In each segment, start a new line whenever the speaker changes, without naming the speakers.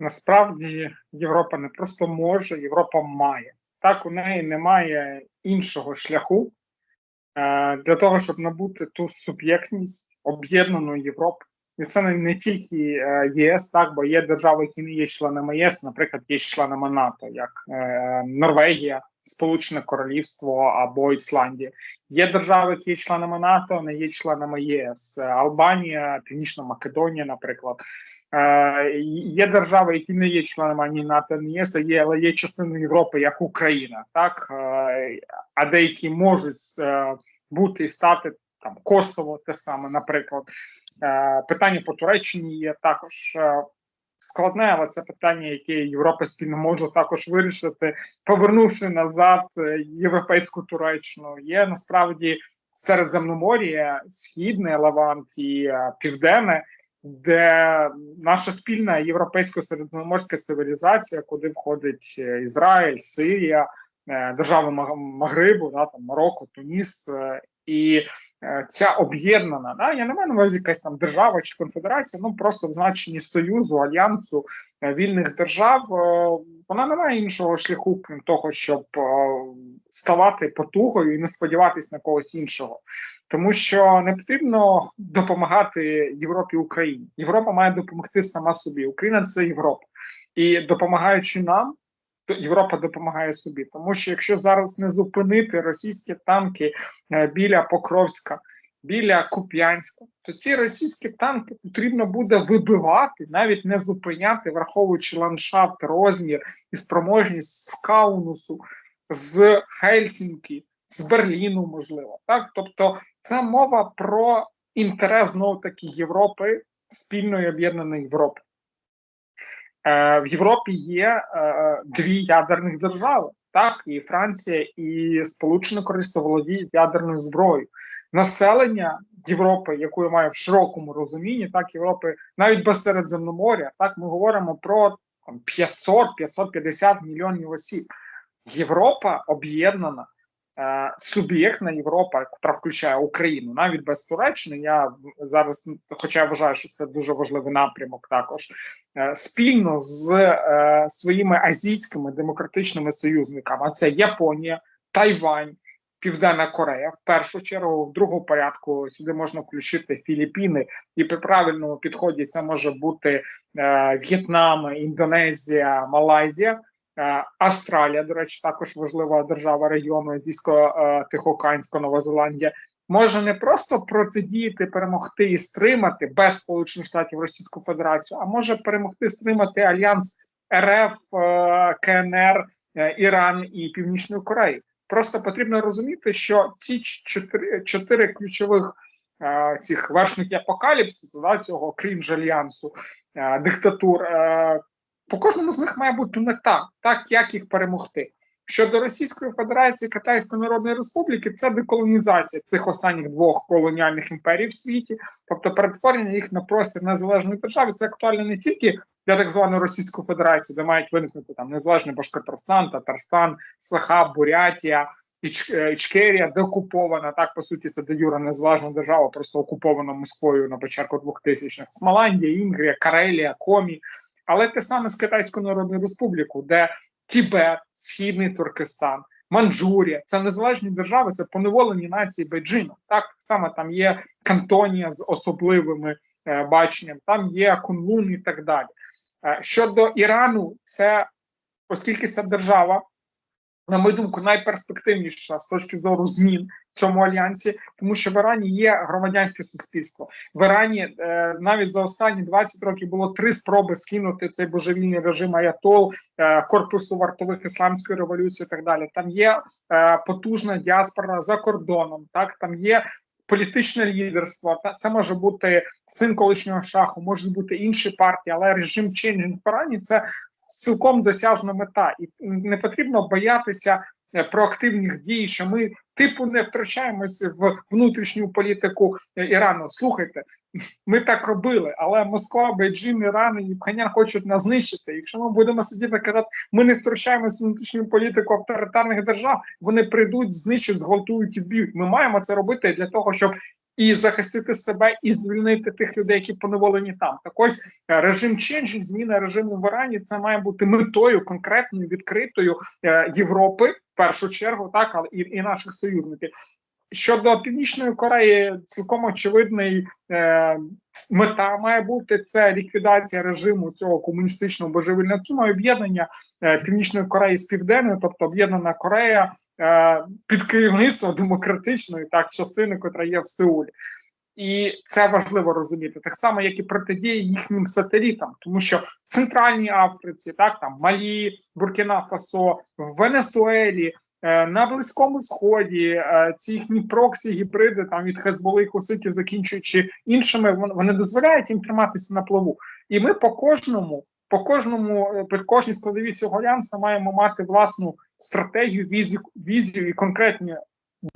насправді Європа не просто може, Європа має. Так, у неї немає іншого шляху е, для того, щоб набути ту суб'єктність об'єднаної Європи. І це не, тільки е, ЄС, так, бо є держави, які не є членами ЄС, наприклад, є членами НАТО, як е, Норвегія, Сполучене Королівство або Ісландія. Є держави, які є членами НАТО, не є членами ЄС, Албанія, Північна Македонія, наприклад. Е, є держави, які не є членами ані НАТО, ні ЄС, є, але є частиною Європи, як Україна, так е, а деякі можуть е, бути і стати там Косово, те саме, наприклад. Е, питання по Туреччині є також е, складне, але це питання, яке Європа спільно може також вирішити, повернувши назад е, європейську Туреччину. Є насправді Середземномор'я, Східне Левант і е, Південне, де наша спільна європейсько-середземноморська цивілізація, куди входить е, Ізраїль, Сирія, держави Магрибу, да, там Марокко, Туніс і ця об'єднана, да, я не маю на увазі якась там держава чи конфедерація, ну просто в значенні союзу, альянсу е, вільних держав, е, вона не має іншого шляху, крім того, щоб е, ставати потугою і не сподіватись на когось іншого. Тому що не потрібно допомагати Європі Україні. Європа має допомогти сама собі. Україна це Європа, і допомагаючи нам, Європа допомагає собі. Тому що якщо зараз не зупинити російські танки е, біля Покровська, біля Куп'янська, то ці російські танки потрібно буде вибивати, навіть не зупиняти, враховуючи ландшафт, розмір і спроможність з Каунусу, з Хельсінкі, з Берліну, можливо. Так, тобто, це мова про інтерес знову таки Європи, спільної об'єднаної Європи. Е, в Європі є е, дві ядерних держави, так і Франція, і Сполучене Королівство володіють ядерною зброєю. Населення Європи, яку я маю в широкому розумінні, так Європи навіть без Середземноморя, так ми говоримо про 500-550 мільйонів осіб. Європа об'єднана, суб'єктна Європа, яка включає Україну, навіть без Туреччини. Я зараз, хоча я вважаю, що це дуже важливий напрямок, також е, спільно з е, своїми азійськими демократичними союзниками. Це Японія, Тайвань, Південна Корея. В першу чергу, в другому порядку сюди можна включити Філіппіни, і при правильному підході це може бути е, В'єтнам, Індонезія, Малайзія. Е, Австралія, до речі, також важлива держава регіону Азійсько-Тихоокеанська Нова Зеландія, може не просто протидіяти, перемогти і стримати без Сполучених Штатів Російську Федерацію, а може перемогти стримати альянс РФ, е, КНР, е, Іран і Північної Кореї. Просто потрібно розуміти, що ці чотири, чотири ключових цих вершників апокаліпсису, да, цього крінж альянсу, диктатур. По кожному з них має бути мета, так як їх перемогти. Щодо Російської Федерації Китайської Народної Республіки, це деколонізація цих останніх двох колоніальних імперій в світі, тобто перетворення їх на простір незалежної держави. Це актуально не тільки для так званої Російської Федерації, де мають виникнути там незалежний Башкортостан, Татарстан, Саха, Бурятія. Іч, е, Ічкерія деокупована, так по суті, це де юра незалежна держава, просто окупована Москвою на початку 2000-х. Смоландія, Інгрія, Карелія, Комі. Але те саме з Китайською Народною Республікою, де Тібет, Східний Туркестан, Манчжурія це незалежні держави, це поневолені нації Бейджину. Так саме там є Кантонія з особливими е, баченням, там є Кунлун і так далі. Е, щодо Ірану, це оскільки це держава, на мою думку, найперспективніша з точки зору змін в цьому альянсі, тому що в Ірані є громадянське суспільство. В Ірані е, навіть за останні 20 років було три спроби скинути цей божевільний режим Аятол, е, корпусу вартових ісламської революції. і Так далі, там є е, потужна діаспора за кордоном. Так там є. Політичне лідерство, та це може бути син колишнього шаху, може бути інші партії, але режим чейнінг в Ірані це цілком досяжна мета, і не потрібно боятися е, проактивних дій, що ми типу не втручаємося в внутрішню політику е, Ірану. Слухайте, ми так робили, але Москва, Бейджин, Іран і Пхенян хочуть нас знищити. Якщо ми будемо сидіти казати, ми не втручаємося в внутрішню політику авторитарних держав, вони прийдуть, знищать, зґвалтують і вб'ють. Ми маємо це робити для того, щоб і захистити себе, і звільнити тих людей, які поневолені там. Так ось е, режим ченджі, зміна режиму в Ірані, це має бути метою конкретною відкритою е, Європи в першу чергу, так але і, і наших союзників. Щодо північної Кореї, цілком очевидний е, мета має бути це ліквідація режиму цього комуністичного божевільного кіма, об'єднання е, північної Кореї з південною, тобто об'єднана Корея е, під керівництвом демократичної так частини, котра є в Сеулі. І це важливо розуміти, так само, як і протидія їхнім сателітам, тому що в Центральній Африці, так там Малі, Буркіна Фасо, в Венесуелі, на Близькому Сході, е, ці їхні проксі, гібриди там від Хезболи, Хуситів, закінчуючи іншими, вони дозволяють їм триматися на плаву. І ми по кожному, по кожному, е, по кожній складовій цього альянсу маємо мати власну стратегію, візію, візію і конкретні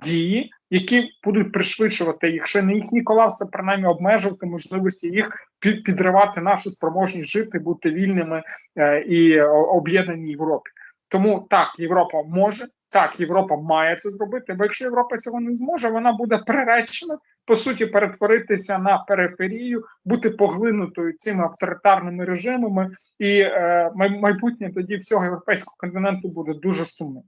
дії, які будуть пришвидшувати, якщо не їхній колапс, то принаймні обмежувати можливості їх підривати нашу спроможність жити, бути вільними е, і о- об'єднаній Європі. Тому так, Європа може, так, Європа має це зробити. Бо якщо Європа цього не зможе, вона буде приречена по суті перетворитися на периферію, бути поглинутою цими авторитарними режимами, і е, майбутнє тоді всього європейського континенту буде дуже сумним.